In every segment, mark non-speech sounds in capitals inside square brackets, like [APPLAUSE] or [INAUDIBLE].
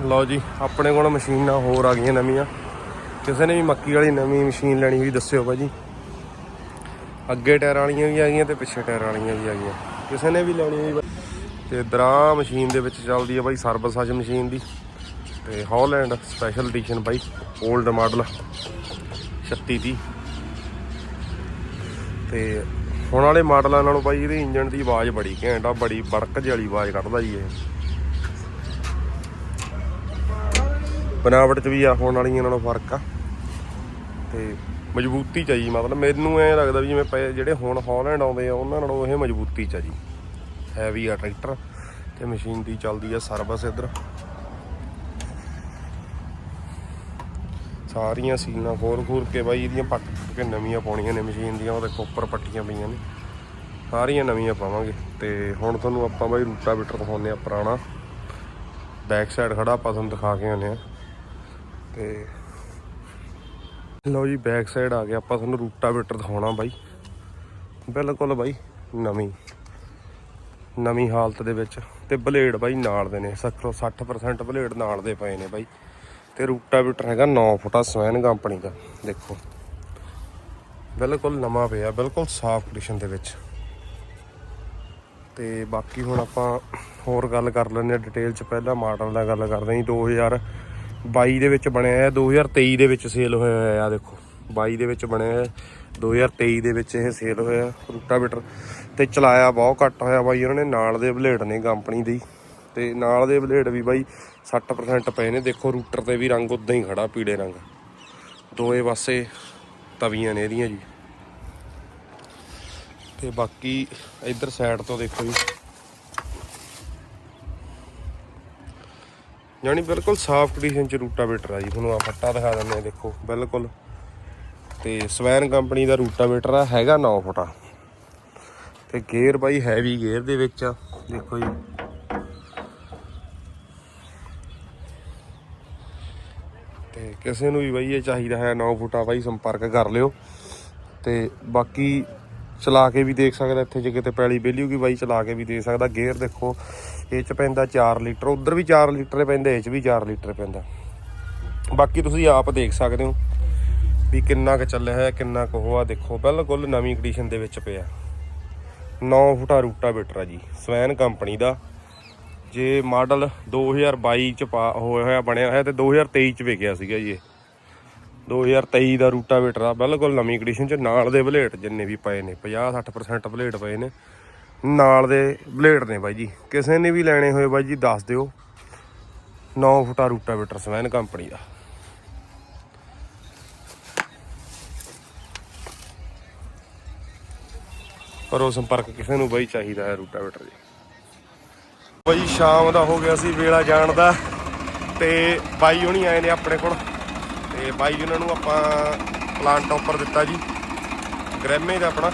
ਲਓ ਜੀ, ਆਪਣੇ ਕੋਲ ਮਸ਼ੀਨਾਂ ਹੋਰ ਆ ਗਈਆਂ ਨਵੀਆਂ। ਕਿਸੇ ਨੇ ਵੀ ਮੱਕੀ ਵਾਲੀ ਨਵੀਂ ਮਸ਼ੀਨ ਲੈਣੀ ਹੋਈ, ਦੱਸਿਓ ਭਾਜੀ। ਅੱਗੇ ਟਾਇਰਾਂ ਵਾਲੀਆਂ ਵੀ ਆ ਗਈਆਂ ਤੇ ਪਿੱਛੇ ਟਾਇਰਾਂ ਵਾਲੀਆਂ ਵੀ ਆ ਗਈਆਂ। ਕਿਸੇ ਨੇ ਵੀ ਲੈਣੀ ਹੋਈ ਬਾਈ ਤੇ ਦਰਾ ਮਸ਼ੀਨ ਦੇ ਵਿੱਚ ਚੱਲਦੀ ਆ ਬਾਈ ਸਰਵਿਸ ਅੱਜ ਮਸ਼ੀਨ ਦੀ। ਤੇ ਹਾਲੈਂਡ ਸਪੈਸ਼ਲ ਐਡੀਸ਼ਨ ਬਾਈ 올ਡ ਮਾਡਲ 36 ਦੀ ਤੇ ਹੁਣ ਵਾਲੇ ਮਾਡਲਾਂ ਨਾਲੋਂ ਬਾਈ ਇਹਦੇ ਇੰਜਨ ਦੀ ਆਵਾਜ਼ ਬੜੀ ਘੈਂਟ ਆ, ਬੜੀ ਬੜਕ ਜਿਹੀ ਵਾਲੀ ਆਵਾਜ਼ ਕੱਢਦਾ ਜੀ ਇਹ। ਬਨਾਵਟ 'ਚ ਵੀ ਆ, ਹੋਣ ਵਾਲੀਆਂ ਨਾਲੋਂ ਫ਼ਰਕ ਆ। ਤੇ ਮਜ਼ਬੂਤੀ ਚ ਆ ਜੀ, ਮਤਲਬ ਮੈਨੂੰ ਐ ਲੱਗਦਾ ਵੀ ਜਿਵੇਂ ਪਏ, ਜਿਹੜੇ ਹੁਣ ਹਾਲੈਂਡ ਆਉਂਦੇ ਆ, ਉਹਨਾਂ ਨਾਲੋਂ ਇਹ ਮਜ਼ਬੂਤੀ ਚ ਆ ਜੀ। ਹੈਵੀ ਆ ਟਰੈਕਟਰ ਤੇ ਮਸ਼ੀਨ ਦੀ ਚੱਲਦੀ ਆ ਸਰਵਿਸ ਇੱਧਰ। ਸਾਰੀਆਂ ਸੀਲਾਂ ਖੋਰ ਖੂਰ ਕੇ ਬਾਈ, ਇਹਦੀਆਂ ਪੱਟ ਕੇ ਨਵੀਆਂ ਪਾਉਣੀਆਂ ਨੇ ਮਸ਼ੀਨ ਦੀਆਂ ਉਹ ਦੇਖੋ ਉੱਪਰ ਪੱਟੀਆਂ ਪਈਆਂ ਨੇ। ਸਾਰੀਆਂ ਨਵੀਆਂ ਪਾਵਾਂਗੇ। ਤੇ ਹੁਣ ਤੁਹਾਨੂੰ ਆਪਾਂ ਬਾਈ ਰੂਟਾਵੀਟਰ ਦਿਖਾਉਂਦੇ ਆ ਪੁਰਾਣਾ। ਬੈਕ ਸਾਈਡ ਖੜਾ, ਆਪਾਂ ਤੁਹਾਨੂੰ ਦਿਖਾ ਕੇ ਆਉਂਦੇ ਆ। ਤੇ ਲਓ ਜੀ ਬੈਕ ਸਾਈਡ ਆ ਗਿਆ। ਆਪਾਂ ਤੁਹਾਨੂੰ ਰੂਟਾਵੇਟਰ ਦਿਖਾਉਣਾ ਬਾਈ। ਬਿਲਕੁਲ ਬਾਈ, ਨਵੀਂ ਨਵੀਂ ਹਾਲਤ ਦੇ ਵਿੱਚ। ਤੇ ਬਲੇਡ ਬਾਈ ਨਾਲ ਦੇ ਨੇ। 60% ਬਲੇਡ ਨਾਲ ਦੇ ਪਏ ਨੇ ਬਾਈ। ਤੇ ਰੂਟਾਵੇਟਰ ਹੈਗਾ 9 ਫੁੱਟਾ ਸਵੈਨ ਕੰਪਨੀ ਦਾ। ਦੇਖੋ। ਬਿਲਕੁਲ ਨਵਾਂ ਪਿਆ, ਬਿਲਕੁਲ ਸਾਫ਼ ਕੰਡੀਸ਼ਨ ਦੇ ਵਿੱਚ। ਤੇ ਬਾਕੀ ਹੁਣ ਆਪਾਂ ਹੋਰ ਗੱਲ ਕਰ ਲੈਂਦੇ ਆ ਡਿਟੇਲ ਚ। ਪਹਿਲਾਂ ਮਾਡਲ ਦਾ ਗੱਲ ਕਰਦੇ ਹਾਂ 2000 ਬਾਈ ਦੇ ਵਿੱਚ ਬਣਿਆ ਹੈ 2023 ਦੇ ਵਿੱਚ ਸੇਲ ਹੋਇਆ ਹੋਇਆ ਆ ਦੇਖੋ। ਬਾਈ ਦੇ ਵਿੱਚ ਬਣਿਆ ਹੈ 2023 ਦੇ ਵਿੱਚ ਇਹ ਸੇਲ ਹੋਇਆ ਰੂਟਾ ਰੂਟਾਵੇਟਰ। ਤੇ ਚਲਾਇਆ ਬਹੁਤ ਘੱਟ ਹੋਇਆ ਬਾਈ, ਉਹਨਾਂ ਨੇ ਨਾਲ ਦੇ ਬਲੇਡ ਨੇ ਕੰਪਨੀ ਦੀ ਤੇ ਨਾਲ ਦੇ ਬਲੇਡ ਵੀ ਬਾਈ 60% ਪਏ ਨੇ। ਦੇਖੋ, ਰੂਟਰ ਤੇ ਵੀ ਰੰਗ ਉਦਾਂ ਹੀ ਖੜਾ, ਪੀਲੇ ਰੰਗ। ਦੋਏ ਪਾਸੇ ਤਵੀਆਂ ਨੇ ਇਹਦੀਆਂ ਜੀ। ਤੇ ਬਾਕੀ ਇੱਧਰ ਸਾਈਡ ਤੋਂ ਦੇਖੋ ਜੀ। ਯਾਨੀ ਬਿਲਕੁਲ ਸਾਫ਼ ਕੰਡੀਸ਼ਨ ਚ ਰੂਟਾਵੇਟਰ ਆ ਜੀ। ਤੁਹਾਨੂੰ ਆ ਫੱਟਾ ਦਿਖਾ ਦਿੰਦੇ ਆ, ਦੇਖੋ, ਬਿਲਕੁਲ। ਤੇ ਸਵੈਨ ਕੰਪਨੀ ਦਾ ਰੂਟਾਵੇਟਰ ਆ, ਹੈਗਾ 9 ਫੁੱਟਾ ਤੇ ਗੇਅਰ ਬਾਈ ਹੈਵੀ ਗੇਅਰ ਦੇ ਵਿੱਚ ਆ, ਦੇਖੋ ਜੀ। ਤੇ ਕਿਸੇ ਨੂੰ ਵੀ ਬਾਈ ਇਹ ਚਾਹੀਦਾ ਹੈ 9 ਫੁੱਟਾ ਬਾਈ ਸੰਪਰਕ ਕਰ ਲਿਓ। ਤੇ ਬਾਕੀ ਚਲਾ ਕੇ ਵੀ ਦੇਖ ਸਕਦਾ ਇੱਥੇ ਜੇ ਕਿਤੇ ਪੈਲੀ ਵਿਹਲੀ ਹੋਗੀ ਬਾਈ ਚਲਾ ਕੇ ਵੀ ਦੇ ਸਕਦਾ। ਗੇਅਰ ਦੇਖੋ ਇਹ ਚ ਪੈਂਦਾ 4 ਲੀਟਰ, ਉਧਰ ਵੀ 4 ਲੀਟਰ ਪੈਂਦਾ, ਇਹ ਚ ਵੀ 4 ਲੀਟਰ ਪੈਂਦਾ। ਬਾਕੀ ਤੁਸੀਂ ਆਪ ਦੇਖ ਸਕਦੇ ਹੋ ਵੀ ਕਿੰਨਾ ਕੁ ਚੱਲਿਆ ਹੈ, ਕਿੰਨਾ ਕੁ ਹੋਆ। ਦੇਖੋ, ਬਿਲਕੁਲ ਨਵੀਂ ਕੰਡੀਸ਼ਨ ਦੇ ਵਿੱਚ ਪਿਆ। 9 ਫੁੱਟਾ ਰੂਟਾ ਬੇਟਰ ਆ ਜੀ, ਸਵੈਨ ਕੰਪਨੀ ਦਾ। ਜੇ ਮਾਡਲ 2022 ਚ ਪਾ ਹੋਇਆ ਹੋਇਆ, ਬਣਿਆ ਹੋਇਆ ਤੇ 2023 ਚ ਵਿਕਿਆ ਸੀਗਾ ਜੀ ਇਹ। 2023 ਦਾ ਰੂਟਾਵੇਟਰ ਆ, ਬਿਲਕੁਲ ਨਵੀਂ ਕੰਡੀਸ਼ਨ ਚ, ਨਾਲ ਦੇ ਬਲੇਡ ਜਿੰਨੇ ਵੀ ਪਏ ਨੇ 50 60% ਬਲੇਡ ਪਏ ਨੇ। ਨਾਲ ਦੇ ਬਲੇਡ ਨੇ ਬਾਈ ਜੀ। ਕਿਸੇ ਨੇ ਵੀ ਲੈਣੇ ਹੋਏ ਬਾਈ ਜੀ, ਦੱਸ ਦਿਓ। 9 ਫੁੱਟਾ ਰੂਟਾਵੇਟਰ ਸਵੈਨ ਕੰਪਨੀ ਦਾ। ਪਰ ਉਹ ਸੰਪਰਕ ਕਿਸੇ ਨੂੰ ਬਾਈ ਚਾਹੀਦਾ ਹੈ ਰੂਟਾਵੇਟਰ ਜੀ। ਬਾਈ ਸ਼ਾਮ ਦਾ ਹੋ ਗਿਆ ਸੀ ਵੇਲਾ ਜਾਣ ਦਾ। ਤੇ ਬਾਈ ਹੁਣੀ ਆਏ ਨੇ ਆਪਣੇ ਕੋਲ। ਤੇ ਬਾਈ ਉਹਨਾਂ ਨੂੰ ਆਪਾਂ ਪਲਾਂਟ ਟੋਪਰ ਦਿੱਤਾ ਜੀ। ਗ੍ਰੈਮੇ ਦਾ ਆਪਣਾ।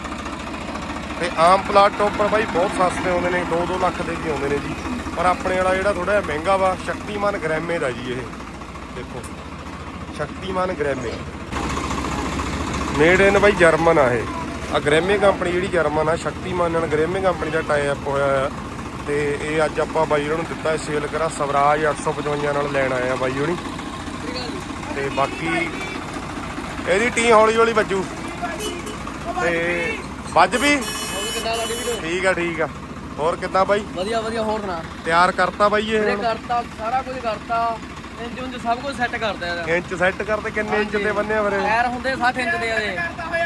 ਤੇ ਆਮ ਪਲਾਟ ਟੋਪਰ ਬਾਈ ਬਹੁਤ ਸਸਤੇ ਆਉਂਦੇ ਨੇ 2-2 ਲੱਖ ਦੇ ਵੀ ਆਉਂਦੇ ਨੇ ਜੀ। ਪਰ ਆਪਣੇ ਵਾਲਾ ਜਿਹੜਾ ਥੋੜਾ ਜਿਹਾ ਮਹਿੰਗਾ ਵਾ, ਸ਼ਕਤੀਮਾਨ ਗ੍ਰੈਮੇ ਦਾ ਜੀ ਇਹ। ਦੇਖੋ, ਸ਼ਕਤੀਮਾਨ ਗ੍ਰੈਮੇ ਮੇਡ ਇਨ ਬਾਈ ਜਰਮਨ ਆ ਇਹ। ਆ ਗ੍ਰੈਮੇ ਕੰਪਨੀ ਜਿਹੜੀ ਜਰਮਨ ਆ, ਸ਼ਕਤੀਮਾਨ ਨਾਲ ਗ੍ਰੈਮੇ ਕੰਪਨੀ ਦਾ ਟਾਈ ਅਪ ਹੋਇਆ ਆ। ਤੇ ਇਹ ਅੱਜ ਆਪਾਂ ਬਾਈ ਉਹਨਾਂ ਨੂੰ ਦਿੱਤਾ ਸੇਲ ਕਰਾ, ਸਵਰਾਜ 855 ਨਾਲ ਲੈਣ ਆਏ ਆ ਬਾਈ ਹੁਣੀ। ਤੇ ਬਾਕੀ ਇਹਦੀ ਟੀ ਹੌਲੀ ਹੌਲੀ ਵੱਜੂ। ਤੇ ਵੱਜ ਵੀ। ਵੀਡੀਓ ਠੀਕ ਆ ਠੀਕ ਆ। ਹੋਰ ਕਿੱਦਾਂ ਬਾਈ? ਵਧੀਆ ਵਧੀਆ ਹੋਰ ਸੁਣਾ? ਤਿਆਰ ਕਰਤਾ ਬਾਈ ਇਹ ਹੁਣ? ਕਰਤਾ ਸਾਰਾ ਕੁਝ ਕਰਤਾ। ਇੰਜ ਉਂਜ ਸਭ ਕੁਝ ਸੈੱਟ ਕਰਦਾ ਇਹਦਾ। ਇੰਚ ਸੈੱਟ ਕਰਦੇ ਕਿੰਨੇ ਇੰਚ ਦੇ ਬੰਨੇ ਆ ਵੀਰੇ ਟਾਇਰ ਹੁੰਦੇ 60 ਇੰਚ ਦੇ ਇਹਦੇ।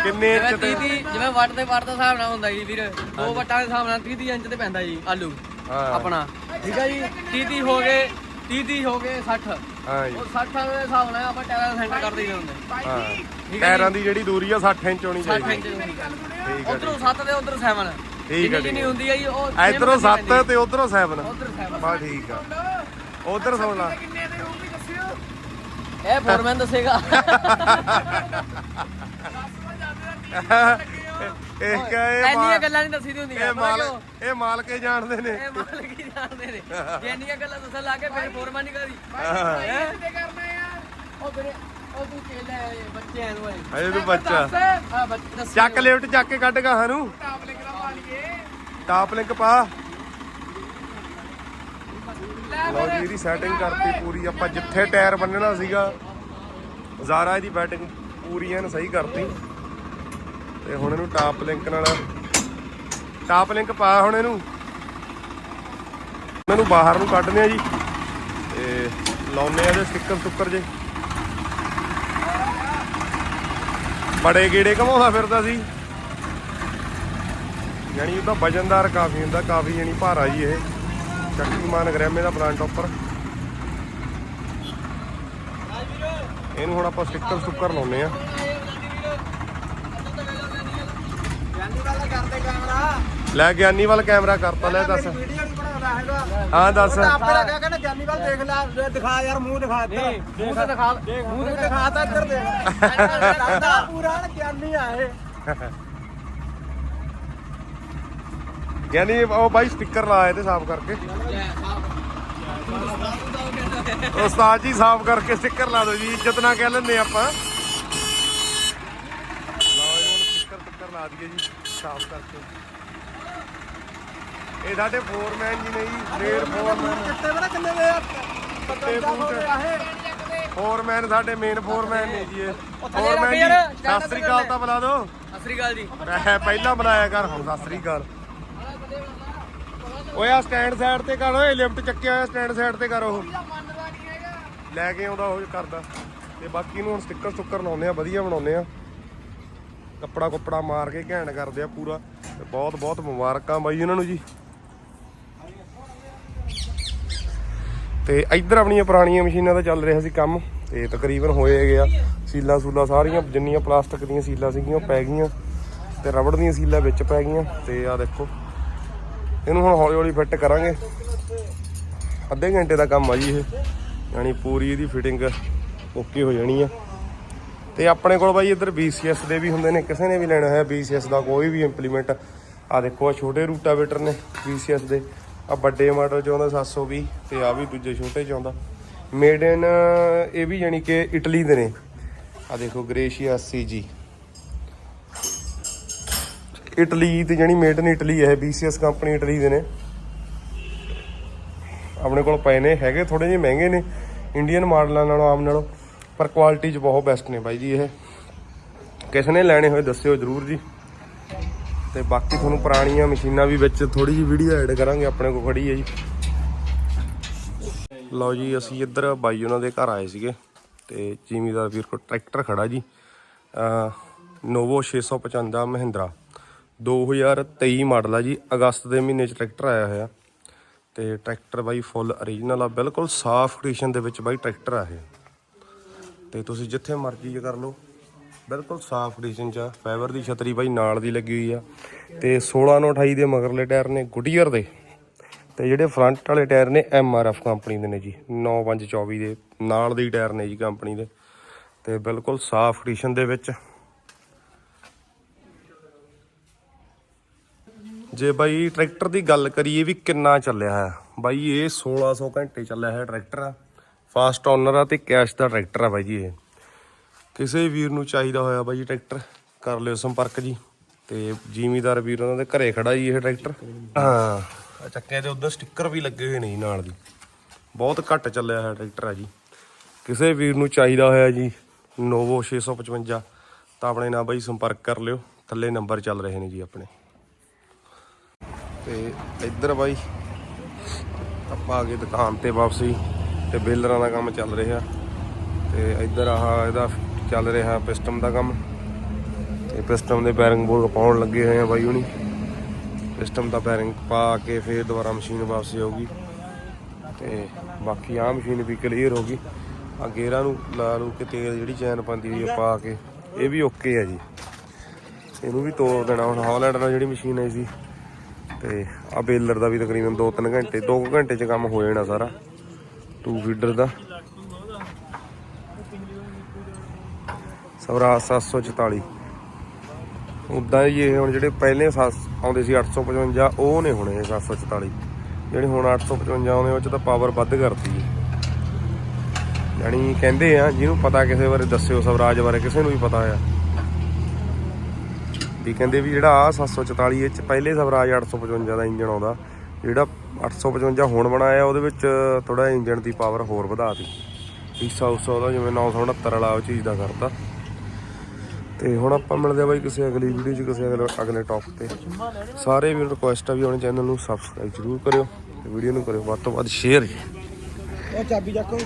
ਕਿੰਨੇ ਜਿਵੇਂ ਇੰਚ 30 ਤੇ ਦੀ ਜਿਵੇਂ ਵੱਟ ਦੇ ਵੱਟ ਦਾ ਹਿਸਾਬ ਨਾਲ ਹੁੰਦਾ ਜੀ ਵੀਰ। ਦੋ ਵੱਟਾਂ ਦੇ ਹਿਸਾਬ ਨਾਲ 30 ਦੀ ਇੰਚ ਤੇ ਪੈਂਦਾ ਜੀ ਆਲੂ। ਹਾਂ। ਆਪਣਾ। ਠੀਕ ਹੈ ਜੀ? 30 ਦੀ ਹੋ ਗਏ 30 ਦੀ ਹੋ ਗਏ 60 ਹਾਂ ਜੀ। ਉਹ 60 ਦੇ ਹਿਸਾਬ ਨਾਲ ਆਪਾਂ ਟਾਇਰਾਂ ਦਾ ਸੈਂਟਰ ਕਰਦੇ ਹੀ ਹੁੰਦੇ। ਹਾਂ। ਹੈ ਟਾਇਰਾਂ ਦੀ ਜਿਹੜੀ ਦੂਰੀ ਆ 60 ਇੰਚ ਹੋਣੀ 60 ਚਾਹੀਦੀ। ਇੰਚ ਦੀ ਠੀਕ ਆ ਉਧਰੋਂ 7 ਤੇ ਉਧਰ 7 ਠੀਕ ਆ, ਜਿੰਨੀ ਠੀਕ ਆ। ਹੁੰਦੀ ਹੈ ਜੀ ਉਹ ਇਧਰੋਂ 7 ਤੇ ਉਧਰੋਂ 7 ਉਧਰ 7 ਬਾ ਠੀਕ ਆ। ਉਧਰ ਸੁਣ ਲਾ। ਇਹ ਫੋਰਮੈਨ ਦੱਸੇਗਾ। [LAUGHS] [LAUGHS] ਇਹ ਕਹੇ ਐਨੀਆਂ ਗੱਲਾਂ ਨਹੀਂ ਦੱਸੀ ਦੀ ਹੁੰਦੀਆਂ ਇਹ ਮਾਲ? ਇਹ ਮਾਲਕੇ ਜਾਣਦੇ ਨੇ। ਇਹ ਮਾਲਕ ਹੀ ਜਾਣਦੇ ਨੇ। ਜੇ ਇੰਨੀਆਂ ਗੱਲਾਂ ਦੱਸਣ ਲੱਗੇ ਫਿਰ ਫੋਰਮੈਨ ਨਹੀਂ ਕਰੀ। ਉਹ ਵੀਰੇ ਉਹ ਤੂੰ ਕੇਲਾ ਹੈ ਬੱਚੇ ਐ ਨੂੰ ਅਜੇ ਤੂੰ ਬੱਚਾ। ਹਾਂ ਚੱਕ ਲਿਫਟ ਚੱਕ ਕੇ ਕੱਢ ਗਾ ਨੂੰ ਟਾਪ ਲਿੰਕ ਪਾ ਲਓ ਜੀ ਇਹਦੀ ਸੈਟਿੰਗ ਕਰਤੀ ਪੂਰੀ। ਆਪਾਂ ਜਿੱਥੇ ਟਾਇਰ ਬੰਨਣਾ ਸੀਗਾ ਜ਼ਾਰਾ ਇਹਦੀ ਬੈਟਿੰਗ ਪੂਰੀ ਐਨ ਸਹੀ ਕਰਤੀ। ਤੇ ਹੁਣ ਇਹਨੂੰ ਟਾਪ ਲਿੰਕ ਨਾਲ ਟਾਪ ਲਿੰਕ ਪਾ ਹੁਣ ਇਹਨੂੰ। ਇਹਨੂੰ ਬਾਹਰ ਨੂੰ ਕੱਢਦੇ ਆ ਜੀ। ਤੇ ਲਾਉਨੇ ਆ ਇਹਦੇ ਸਟਿੱਕਰ ਸੁੱਕਰ ਜੇ। ਬੜੇ ਗੇੜੇ ਘਮਾਉਂਦਾ ਫਿਰਦਾ ਸੀ। ਯਾਨੀ ਉਹਦਾ ਵਜਨਦਾਰ ਕਾਫੀ ਹੁੰਦਾ, ਕਾਫੀ ਯਾਨੀ ਭਾਰਾ ਜੀ ਇਹ। ਸ਼ਕਤੀਮਾਨ ਗ੍ਰੈਮੇ ਦਾ ਪਲਾਂਟ ਉੱਪਰ। ਇਹਨੂੰ ਹੁਣ ਆਪਾਂ ਸਟਿੱਕਰ ਸੁੱਕਰ ਲਾਉਨੇ ਆ ਜਾਨੀ ਵਾਲਾ ਕਰਦੇ ਕੈਮਰਾ ਲੈ ਗਿਆਨੀ ਵੱਲ ਕੈਮਰਾ ਕਰਤਾ ਲੈ ਦੱਸ। ਵੀਡੀਓ ਨਹੀਂ ਬਣਾਉਂਦਾ ਹੈਗਾ। ਹਾਂ ਦੱਸ। ਆਪੇ ਲੱਗਿਆ ਕਹਿੰਦਾ ਜਾਨੀ ਵਾਲ ਦੇਖ ਲੈ ਦਿਖਾ ਯਾਰ ਮੂੰਹ ਦਿਖਾ ਇੱਧਰ। ਮੂੰਹ ਤੇ ਦਿਖਾ। ਮੂੰਹ ਤੇ ਦਿਖਾ ਤਾਂ ਇੱਧਰ ਦੇਖ। [LAUGHS] ਲੱਗਦਾ ਪੂਰਾ ਨਾ ਗਿਆਨੀ ਆ ਇਹ। ਗਿਆਨੀ ਉਹ ਬਾਈ ਸਟicker ਲਾਏ ਤੇ ਸਾਫ਼ ਕਰਕੇ। ਉਸਤਾਦ ਜੀ ਸਾਫ਼ ਕਰਕੇ ਸਟicker ਲਾ ਦਿਓ ਜੀ ਇੱਜ਼ਤ ਨਾਲ ਕਹਿ ਲੈਂਦੇ ਆਪਾਂ ਲਓ ਜੀ ਹੁਣ ਸਟicker ਸਟicker ਲਾ ਦਈਏ ਜੀ ਸਾਫ਼ ਕਰਕੇ। ਇਹ ਸਾਡੇ ਫੋਰਮੈਨ ਜੀ ਨੇ ਜੀ ਫੋਰਮੈਨ ਕਿੱਤੇ ਬੜਾ ਕਿੰਨੇ ਦੇ ਆ? ਤੇ ਬੂਟ ਫੋਰਮੈਨ ਸਾਡੇ ਮੇਨ ਫੋਰਮੈਨ ਨੇ ਜੀ ਇਹ। ਫੋਰਮੈਨ ਜੀ ਸਤਿ ਸ੍ਰੀ ਅਕਾਲ ਤਾਂ ਬੁਲਾ ਦਿਓ। ਸਤਿ ਸ੍ਰੀ ਅਕਾਲ ਜੀ। ਮੈਂ ਪਹਿਲਾਂ ਬੁਲਾਇਆ ਕਰ ਹੁਣ ਸਤਿ ਸ੍ਰੀ ਅਕਾਲ। ਓਏ ਆ ਸਟੈਂਡ ਸਾਈਡ ਤੇ ਕਰ ਓਏ ਲਿਫਟ ਚੱਕਿਆ ਹੋਇਆ ਸਟੈਂਡ ਸਾਈਡ ਤੇ ਕਰ ਉਹ। ਲੈ ਕੇ ਆਉਂਦਾ ਉਹ ਕਰਦਾ। ਤੇ ਬਾਕੀ ਨੂੰ ਹੁਣ ਸਟicker ਸਟੁੱਕਰ ਲਾਉਂਦੇ ਆ ਵਧੀਆ ਬਣਾਉਂਦੇ ਆ। ਕੱਪੜਾ ਕੁੱਪੜਾ ਮਾਰ ਕੇ ਘੈਣ ਕਰਦੇ ਆ ਪੂਰਾ। ਤੇ ਬਹੁਤ ਬਹੁਤ ਮੁਬਾਰਕਾਂ ਬਾਈ ਉਹਨਾਂ ਨੂੰ ਜੀ। ਤੇ ਇੱਧਰ ਆਪਣੀਆਂ ਪੁਰਾਣੀਆਂ ਮਸ਼ੀਨਾਂ ਦਾ ਚੱਲ ਰਿਹਾ ਸੀ ਕੰਮ। ਤੇ ਤਕਰੀਬਨ ਹੋਏ ਗਿਆ ਸੀਲਾਂ ਸੂਲਾਂ ਸਾਰੀਆਂ, ਜਿੰਨੀਆਂ ਪਲਾਸਟਿਕ ਦੀਆਂ ਸੀਲਾਂ ਸੀਗੀਆਂ, ਉਹ ਪੈ ਗਈਆਂ। ਤੇ ਰਬੜ ਦੀਆਂ ਸੀਲਾਂ ਵਿੱਚ ਪੈ ਗਈਆਂ। ਤੇ ਆ ਦੇਖੋ, ਇਹਨੂੰ ਹੁਣ ਹੌਲੀ ਹੌਲੀ ਫਿੱਟ ਕਰਾਂਗੇ। ਅੱਧੇ ਘੰਟੇ ਦਾ ਕੰਮ ਆ ਜੀ ਇਹ। ਯਾਨੀ ਪੂਰੀ ਇਹਦੀ ਫਿਟਿੰਗ ਓਕੇ ਹੋ ਜਾਣੀ ਆ। ਤੇ ਆਪਣੇ ਕੋਲ ਬਾਈ ਇੱਧਰ BCS ਦੇ ਵੀ ਹੁੰਦੇ ਨੇ, ਕਿਸੇ ਨੇ ਵੀ ਲੈਣਾ ਹੈ BCS ਦਾ ਕੋਈ ਵੀ ਇੰਪਲੀਮੈਂਟ ਆ ਦੇਖੋ ਆ ਛੋਟੇ ਰੂਟਾਵੇਟਰ ਨੇ BCS ਦੇ। ਆ ਵੱਡੇ ਮਾਡਲ ਚ ਆਉਂਦਾ 720 ਤੇ ਆ ਵੀ ਦੂਜੇ ਛੋਟੇ ਚ ਆਉਂਦਾ। ਮੇਡ ਇਨ ਇਹ ਵੀ ਯਾਨੀ ਕਿ ਇਟਲੀ ਦੇ ਨੇ। ਆ ਦੇਖੋ ਗ੍ਰੇਸ਼ੀਆ CG ਇਟਲੀ ਤੇ ਜਾਨੀ ਮੇਡ ਇਨ ਇਟਲੀ ਹੈ BCS ਕੰਪਨੀ ਇਟਲੀ ਦੇ ਨੇ। ਆਪਣੇ ਕੋਲ ਪਏ ਨੇ, ਹੈਗੇ ਥੋੜੇ ਜਿਹੇ ਮਹਿੰਗੇ ਨੇ। ਇੰਡੀਅਨ ਮਾਡਲਾਂ ਨਾਲੋਂ, ਆਮ ਨਾਲੋਂ। ਪਰ ਕੁਆਲਿਟੀ 'ਚ ਬਹੁਤ ਬੈਸਟ ਨੇ ਬਾਈ ਜੀ ਇਹ। ਕਿਸ ਨੇ ਲੈਣੇ ਹੋਏ ਦੱਸਿਓ ਜਰੂਰ ਜੀ। ਤੇ ਬਾਕੀ ਤੁਹਾਨੂੰ ਪੁਰਾਣੀਆਂ ਮਸ਼ੀਨਾਂ ਵੀ ਵਿੱਚ ਥੋੜੀ ਜਿਹੀ ਵੀਡੀਓ ਐਡ ਕਰਾਂਗੇ, ਆਪਣੇ ਕੋਲ ਖੜੀ ਹੈ ਜੀ। ਲਓ ਜੀ, ਅਸੀਂ ਇੱਧਰ ਬਾਈ ਉਹਨਾਂ ਦੇ ਘਰ ਆਏ ਸੀਗੇ ਤੇ ਜ਼ਿਮੀਦਾਰ ਵੀਰ ਕੋਲ ਟਰੈਕਟਰ ਖੜਾ ਜੀ। ਨੋਵੋ 655 ਮਹਿੰਦਰਾ। 2023 ਮਾਡਲ ਆ ਜੀ, ਅਗਸਤ ਦੇ ਮਹੀਨੇ ਚ ਟਰੈਕਟਰ ਆਇਆ ਹੋਇਆ। ਤੇ ਟਰੈਕਟਰ ਬਾਈ ਫੁੱਲ ਓਰੀਜਨਲ ਆ, ਬਿਲਕੁਲ ਸਾਫ਼ ਕੰਡੀਸ਼ਨ ਦੇ ਵਿੱਚ ਬਾਈ ਟਰੈਕਟਰ ਆ ਇਹ। ਤੇ ਤੁਸੀਂ ਜਿੱਥੇ ਮਰਜ਼ੀ ਕਰ ਲਓ। ਬਿਲਕੁਲ ਸਾਫ਼ ਕੰਡੀਸ਼ਨ ਚ ਆ। ਫਾਈਬਰ ਦੀ ਛਤਰੀ ਬਾਈ ਨਾਲ ਦੀ ਲੱਗੀ ਹੋਈ ਆ। ਤੇ 16 ਨੂੰ 28 ਦੇ ਮਗਰਲੇ ਟਾਇਰ ਨੇ ਗੁੱਡੀਅਰ ਦੇ। ਤੇ ਜਿਹੜੇ ਫਰੰਟ ਵਾਲੇ ਟਾਇਰ ਨੇ ਐਫ ਕੰਪਨੀ ਦੇ ਨੇ ਜੀ। 9524 ਦੇ ਨਾਲ ਦੇ ਟਾਇਰ ਨੇ ਜੀ ਕੰਪਨੀ ਦੇ। ਤੇ ਬਿਲਕੁਲ ਸਾਫ਼ ਕੰਡੀਸ਼ਨ ਦੇ ਵਿੱਚ। ਜੇ ਬਾਈ ਟਰੈਕਟਰ ਦੀ ਗੱਲ ਕਰੀਏ ਵੀ ਕਿੰਨਾ ਚੱਲਿਆ ਹੈ। ਬਾਈ ਇਹ 1600 ਘੰਟੇ ਚੱਲਿਆ ਹੈ ਟਰੈਕਟਰ ਆ। ਫਾਸਟ ਓਨਰ ਆ ਤੇ ਕੈਸ਼ ਦਾ ਟਰੈਕਟਰ ਆ ਬਾਈ ਜੀ ਇਹ। ਕਿਸੇ ਵੀਰ ਨੂੰ ਚਾਹੀਦਾ ਹੋਇਆ ਬਾਈ ਜੀ ਟਰੈਕਟਰ, ਕਰ ਲਿਓ ਸੰਪਰਕ ਜੀ। ਤੇ ਜ਼ਿਮੀਦਾਰ ਵੀਰ ਉਹਨਾਂ ਦੇ ਘਰੇ ਖੜਾ ਜੀ ਇਹ ਟਰੈਕਟਰ। ਹਾਂ ਚੱਕਿਆ ਚੱਕੇ ਦੇ ਉੱਧਰ ਸਟicker ਵੀ ਲੱਗੇ ਹੋਏ ਨੇ ਜੀ ਨਾਲ ਦੀ ਬਹੁਤ ਘੱਟ ਚੱਲਿਆ ਹੋਇਆ ਟਰੈਕਟਰ ਆ ਜੀ। ਕਿਸੇ ਵੀਰ ਨੂੰ ਚਾਹੀਦਾ ਹੋਇਆ ਜੀ ਨੋਵੋ 655 ਤਾਂ ਆਪਣੇ ਨਾਲ ਬਾਈ ਸੰਪਰਕ ਕਰ ਲਿਓ। ਥੱਲੇ ਨੰਬਰ ਚੱਲ ਰਹੇ ਨੇ ਜੀ ਆਪਣੇ। ਤੇ ਇੱਧਰ ਬਾਈ, ਆਪਾਂ ਆ ਗਏ ਦੁਕਾਨ ਤੇ ਵਾਪਸੀ। ਤੇ ਬੇਲਰਾਂ ਦਾ ਕੰਮ ਚੱਲ ਰਿਹਾ। ਤੇ ਇੱਧਰ ਆਹ ਇਹਦਾ ਚੱਲ ਰਿਹਾ ਪਿਸਟਮ ਦਾ ਕੰਮ। ਤੇ ਪਿਸਟਮ ਦੇ ਬੈਰਿੰਗ ਬੋਰਡ ਪਾਉਣ ਲੱਗੇ ਹੋਏ ਆ ਬਾਈ ਹੁਣੀ। ਪਿਸਟਮ ਦਾ ਬੈਰਿੰਗ ਪਾ ਕੇ ਫੇਰ ਦੁਬਾਰਾ ਮਸ਼ੀਨ ਵਾਪਸੀ ਆਊਗੀ ਤੇ ਬਾਕੀ ਆਹ ਮਸ਼ੀਨ ਵੀ ਕਲੀਅਰ ਹੋ ਗਈ। ਆ ਗੇਰਾਂ ਨੂੰ, ਲਾ ਲੂ ਕੇ ਤੇਲ ਜਿਹੜੀ ਚੈਨ ਪਾਉਂਦੀ ਹੋਈ ਆ, ਪਾ ਕੇ। ਇਹ ਵੀ ਓਕੇ ਆ ਜੀ। ਇਹਨੂੰ ਵੀ ਤੋੜ ਦੇਣਾ। ਹੁਣ ਹਾਲੈਂਡ ਨਾਲ ਜਿਹੜੀ ਮਸ਼ੀਨ ਆਈ ਸੀ। ਤੇ ਆ ਬੇਲਰ ਦਾ ਵੀ ਤਕਰੀਬਨ 2-3 ਘੰਟੇ 2 ਘੰਟੇ ਚ ਕੰਮ ਹੋ ਜਾਣਾ ਸਾਰਾ। ਟੂ ਫੀਡਰ ਦਾ। ਸਵਰਾਜ 744 ਉਦਾਂ ਹੀ ਇਹ ਹੁਣ ਜਿਹੜੇ ਪਹਿਲੇ ਆਉਂਦੇ ਸੀ 855 ਉਹ ਨੇ ਹੁਣ ਇਹ 744 ਜਿਹੜੇ ਹੁਣ 855 ਆਉਂਦੇ, ਉਹ ਚ ਤਾਂ ਪਾਵਰ ਵੱਧ ਕਰਤੀ ਹੈ ਯਾਨੀ ਕਹਿੰਦੇ ਆ, ਜਿਹਨੂੰ ਪਤਾ ਕਿਸੇ ਬਾਰੇ ਦੱਸਿਓ, ਸਵਰਾਜ ਬਾਰੇ ਕਿਸੇ ਨੂੰ ਵੀ ਪਤਾ ਆ। ਵੀ ਕਹਿੰਦੇ ਵੀ ਜਿਹੜਾ ਆ 744 ਇਹ ਚ ਪਹਿਲੇ ਸਵਰਾਜ 855 ਦਾ ਇੰਜਨ ਆਉਂਦਾ। ਜਿਹੜਾ 855 ਹੁਣ ਬਣਾਇਆ, ਉਹਦੇ ਵਿੱਚ ਥੋੜਾ ਇੰਜਨ ਦੀ ਪਾਵਰ ਹੋਰ ਵਧਾਤੀ ਹਿੱਸਾ ਉਸਾ ਉਹਦਾ ਜਿਵੇਂ 969 ਵਾਲਾ ਉਹ ਚੀਜ਼ ਦਾ ਕਰਤਾ। ਤੇ ਹੁਣ ਆਪਾਂ ਮਿਲਦੇ ਆ ਬਾਈ ਕਿਸੇ ਅਗਲੀ ਵੀਡੀਓ 'ਚ, ਕਿਸੇ ਅਗਲੇ ਅਗਲੇ ਟੌਪਿਕ ਤੇ। ਸਾਰੇ ਵੀ ਰਿਕੁਐਸਟ ਆ ਵੀ ਆਪਣੇ ਚੈਨਲ ਨੂੰ ਸਬਸਕ੍ਰਾਈਬ ਜ਼ਰੂਰ ਕਰਿਓ ਤੇ ਵੀਡੀਓ ਨੂੰ ਕਰਿਓ, ਵੱਧ ਤੋਂ ਵੱਧ ਸ਼ੇਅਰ ਉਹ ਚਾਬੀ ਚੱਕੋ।